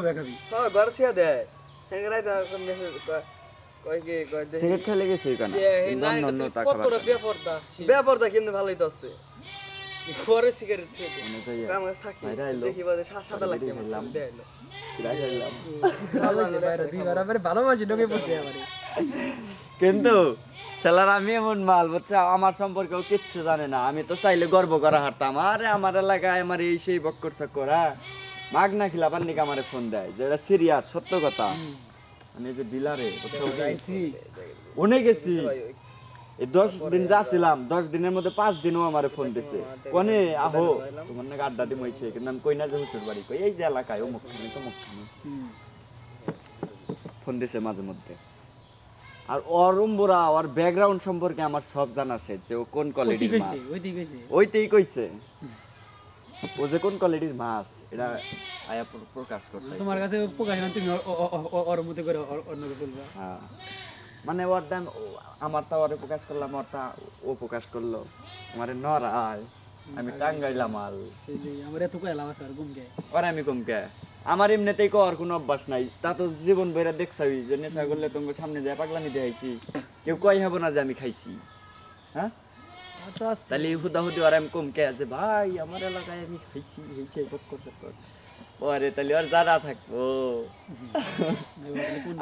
হ্যাঁ ঘর ছেড়ে দেয় রাইতে মেসেজ কয় কি কয় দেখি। সিগারেট খেলে গেছে কেন যে এই না অন্য অন্য টাকা কতটা বেপরদা ব্যাপারটা কিন্তু ভালোই তো আছে। ঘরে সিগারেট খেয়ে দে। কাম কাজ থাকি। দেখি বাজে সাদা বাইরে আমার দেখাইলো কিরা খাইলাম ভালোবাসি ঢোকে পড়ছে আমারে কিন্তু ছেলের আমি এমন মাল বুঝছে? আমার সম্পর্কে কিচ্ছু জানে না। আমি তো চাইলে গর্ব করা হারতাম। আরে আমার এলাকায় আমার এই সেই বক্কর চক্কর হ্যাঁ? মাগ না খিলা পান্নিক আমারে ফোন দেয় যে এটা সিরিয়াস সত্য কথা মানে যে ডিলারে অনে গেছি এই দশ দিন যাচ্ছিলাম দশ দিনের মধ্যে পাঁচ দিনও আমার ফোন দিছে কোনে আহো তোমার নাকি আড্ডা দিম হয়েছে কিন্তু আমি কই না যে হুসুর বাড়ি কই এই যে এলাকায় ও মুখখানি তো মুখখানি ফোন দিছে মাঝে মধ্যে আর অরম্বরা ওর ব্যাকগ্রাউন্ড সম্পর্কে আমার সব জানা আছে যে ও কোন কোয়ালিটির মাছ ওই দিকে কইছে ওইতেই কইছে ও যে কোন কোয়ালিটির মাছ এটা আয়া প্রকাশ করতে তোমার কাছে প্রকাশ না তুমি ওর মধ্যে করে অন্য কিছু বলবা। হ্যাঁ। মানে ওর দাম আমারটা ওরে প্রকাশ করলাম ওরটা ও প্রকাশ করল। আমারে নরায় আমি টাঙ্গাইলাম যে আমার এত কয়লা আছে আর ঘুমকে ওরে আমি কমকে। আমার এমনিতেই কর কোনো অভ্যাস নাই। তা তো জীবন বেড়া দেখছাই যে নেশা করলে তোমার সামনে যায় পাগলামি দেখাইছি। কেউ কয় হব না যে আমি খাইছি। হ্যাঁ? তাহলে হুদা হুদি আর আমি কমকে আছে? ভাই আমার এলাকায় আমি খাইছি হয়েছে বক্কর চক্কর পরে তাহলে আর জানা থাকব।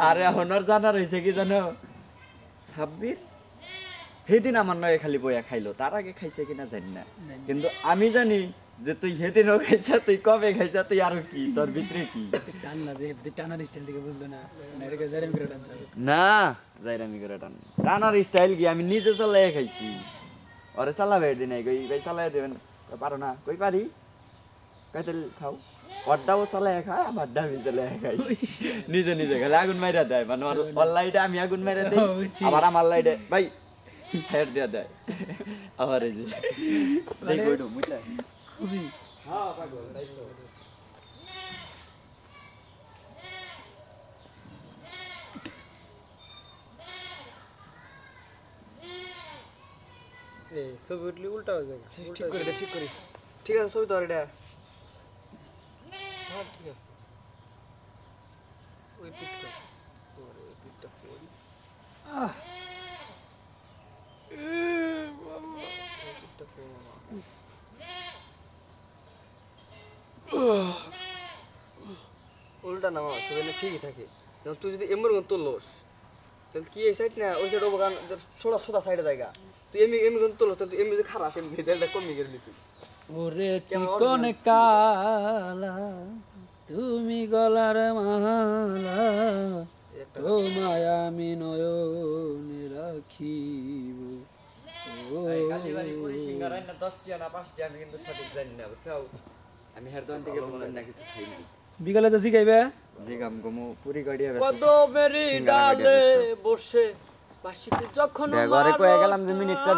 আরে এখন আর জানা রয়েছে কি জানো? ছাব্বির সেদিন আমার নয় খালি বইয়া খাইলো তার আগে খাইছে কিনা জানি না। কিন্তু আমি জানি যে তুই সেদিনও খাইছা তুই কবে খাইছা তুই আরও কি তোর ভিতরে কি? না না। এটাকে করে টান। টানার স্টাইল কি আমি নিজে চালাই খাইছি। ওরে চালাবে দিন কই কই চালাই দেবেন পারো না কই পারি কই তাহলে খাও অড্ডাও চালাই খায় আমার আমি চালাই খাই নিজে নিজে খালি আগুন মাইরা দেয় মানে ওর লাইটে আমি আগুন মাইরা দিই। আবার আমার লাইটে ভাই হেড দিয়া দেয় আবার এই যে দেখ খুবই হ্যাঁ পাগল তাই তো এই ছবি উঠলি উল্টা হয়ে যাবে। ঠিক করে দে ঠিক করি। ঠিক আছে ছবি আর এটা। হ্যাঁ ঠিক আছে। ওই পিট কর। ওই পিটটা করি আহ। উল্টা নামা ছবি না ঠিকই থাকে। তুই যদি এমন তুলস তাহলে কি এই সাইড না ওই সাইড ওবাগান সোজা সোজা সাইডে জায়গা। তুই এমনি এমনি কোন তুলস তাহলে তুই এমনি যে খারাপ এমনি তাহলে কমই গেলি তুই। ওরে চিকন? কালা তুমি গলার মালা তোমায় আমি নয়নে রাখিব। বিকালে তো শিখাইবে? কদমের ডালে বসে যখন গেলাম যে মিনিটটা